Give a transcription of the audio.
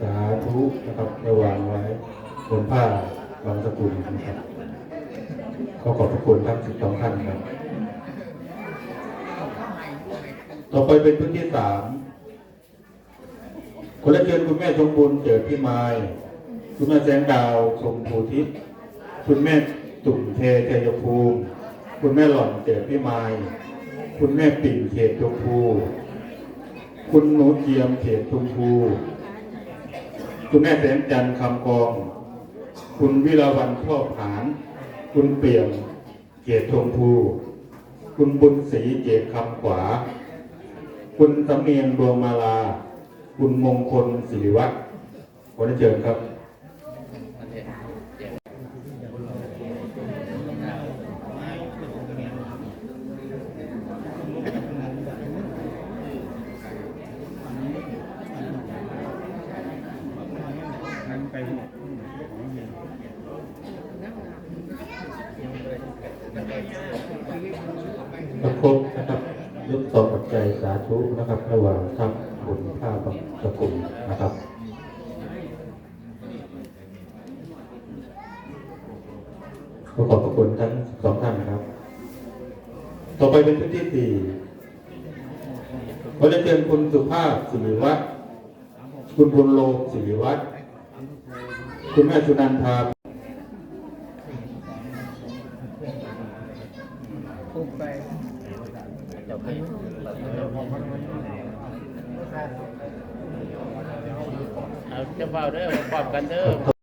สาธุนะครับระวางไว้บนผ้าบางสกุลนะครับขอขอบพระคุณทั้งสิบสองท่านครับ ต่อไปเป็นพื้นที่สามคนละเชิญคุณแม่ชมบุญเจิดพี่ไม้คุณแม่แสงดาวชมภูทิพย์คุณแม่ตุ่มเทเทยภูมิ คุณแม่หล่อนเจิดพี่ไม้คุณแม่ปิ่นเขตชมพู คุณหนูเทียมเขตชมพู คุณแม่แสงจันทร์คำกอง คุณวิลาวันครอบหาน คุณเปี่ยม เกียรติชงภู คุณบุญศรีเจตคำขวา คุณสำเนียงดวงมาลา คุณมงคลศิริวัฒน์ขอได้เชิญครับ ประครบนะครับยกต่อปัจจัยสาธุนะครับ ระหว่างทัพบุญข้าบังสกุลนะครับขอขอบพระคุณทั้งสองท่านนะครับ ต่อไปเป็นพื้นที่สี่ขอจะเชิญคุณสุภาพสิริวัฒน์คุณบุญโลสิริวัฒน์ คุณแม่ชุนันทาเอาจะเฝ้าเด้อปอบกันเด้อ